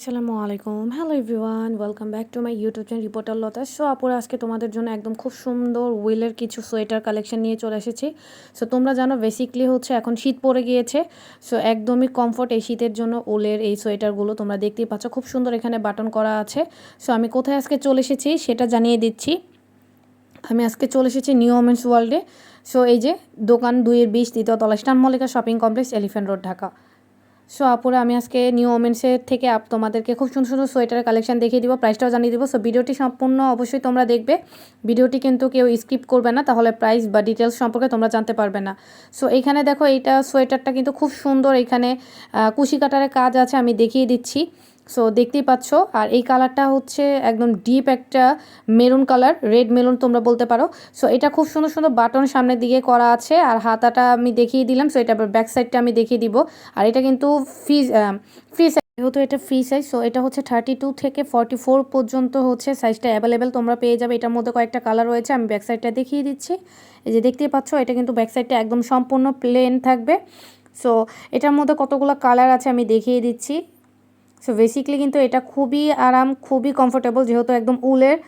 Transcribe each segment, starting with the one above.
আসসালামু আলাইকুম। Hello everyone welcome back to my YouTube channel reporter Lata so আপুরা আজকে তোমাদের জন্য একদম খুব সুন্দর উইলের কিছু সোয়েটার কালেকশন নিয়ে চলে এসেছি। সো তোমরা জানো বেসিকলি হচ্ছে এখন শীত পড়ে গিয়েছে। সো একদমই কমফোর্ট এই শীতের জন্য উলের এই সোয়েটারগুলো তোমরা দেখতেই পাচ্ছ। খুব সুন্দর এখানে বাটন করা আছে। সো আমি কোথায় আজকে চলে এসেছি সেটা জানিয়ে দিচ্ছি। আমি আজকে চলে এসেছি নিউ ওমেন্স ওয়ার্ল্ডে সো এই যে দোকান দুইয়ের বিশ দ্বিতীয় তলা স্টান Mallika shopping complex elephant road Dhaka so আপুরে, আমি আজকে নিউ ওমেন্সের থেকে আপ তোমাদেরকে খুব সুন্দর সুন্দর সোয়েটারের কালেকশন দেখিয়ে দিব প্রাইসটাও জানিয়ে দিব। সো ভিডিওটি সম্পূর্ণ অবশ্যই তোমরা দেখবে। ভিডিওটি কিন্তু কেউ স্কিপ করবে না, তাহলে প্রাইস বা ডিটেলস সম্পর্কে তোমরা জানতে পারবে না। সো এইখানে দেখো, এইটা সোয়েটারটা কিন্তু খুব সুন্দর, এখানে কুশি কাটারের কাজ আছে, আমি দেখিয়ে দিচ্ছি। সো দেখতেই পাচ্ছ। আর এই কালারটা হচ্ছে একদম ডিপ একটা মেরুন কালার রেড মেরুন তোমরা বলতে পারো। সো এটা খুব সুন্দর সুন্দর বাটন সামনের দিকে করা আছে। আর হাতাটা আমি দেখিয়ে দিলাম। সো এটা ব্যাক সাইডটা আমি দেখিয়ে দিব। আর এটা কিন্তু ফ্রি ফ্রি যেহেতু এটা ফ্রি সাইজ সো এটা হচ্ছে থার্টি টু থেকে ফর্টি ফোর পর্যন্ত হচ্ছে সাইজটা অ্যাভেলেবেল তোমরা পেয়ে যাবে। এটার মধ্যে কয়েকটা কালার রয়েছে। আমি ব্যাক সাইডটা দেখিয়ে দিচ্ছি। এই যে দেখতেই পাচ্ছ, এটা কিন্তু ব্যাক সাইডটা একদম সম্পূর্ণ প্লেন থাকবে। সো এটার মধ্যে কতগুলো কালার আছে আমি দেখিয়ে দিচ্ছি। সো বেসিকলি কিন্তু এটা খুবই আরাম, খুবই কমফোর্টেবল যেহেতু একদম উলের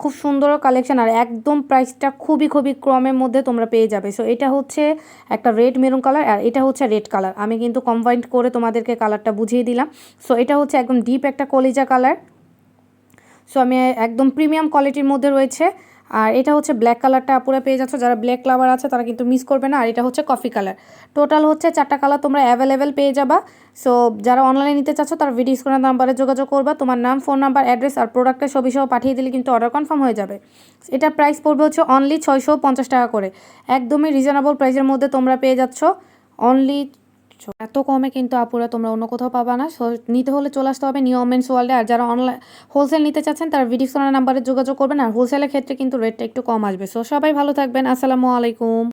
খুব সুন্দর কালেকশন আর একদম প্রাইসটা খুবই খুবই কমের মধ্যে তোমরা পেয়ে যাবে। সো এটা হচ্ছে একটা রেড মেরুন কালার আর এটা হচ্ছে রেড কালার আমি কিন্তু কম্বাইন্ড করে তোমাদেরকে কালারটা বুঝিয়ে দিলাম। সো এটা হচ্ছে একদম ডিপ একটা কলিজা কালার সো আমি একদম প্রিমিয়াম কোয়ালিটির মধ্যে রয়েছে। আর এটা হচ্ছে ব্ল্যাক কালারটা পুরো পেয়ে যাচ্ছ। যারা ব্ল্যাক লাভার আছে, তারা কিন্তু মিস করবে না। আর এটা হচ্ছে কফি কালার টোটাল হচ্ছে চারটা কালার তোমরা অ্যাভেলেবেল পেয়ে যাবা। সো যারা অনলাইনে নিতে চাচ্ছ, তারা ভিডিও স্ক্রিনের নাম্বারে যোগাযোগ করবা। তোমার নাম ফোন নাম্বার অ্যাড্রেস আর প্রোডাক্টের ছবি সহ পাঠিয়ে দিলে কিন্তু অর্ডার কনফার্ম হয়ে যাবে। এটা প্রাইস পড়বে হচ্ছে অনলি ছয়শো পঞ্চাশ টাকা করে। একদমই রিজনেবল প্রাইসের মধ্যে তোমরা পেয়ে যাচ্ছ। অনলি এত কমে কিন্তু আপুরা তোমরা অন্য কোথাও পাবা না। নিতে হলে চলে আসতে হবে নিউ ওমেন্স ওয়ার্ল্ডে। আর যারা অনলাইন হোলসেল নিতে চাচ্ছেন, তারা ভিডিও নাম্বারে যোগাযোগ করবেন। আর হোলসেলের ক্ষেত্রে কিন্তু রেটটা একটু কম আসবে। সো সবাই ভালো থাকবেন। আসসালামু আলাইকুম।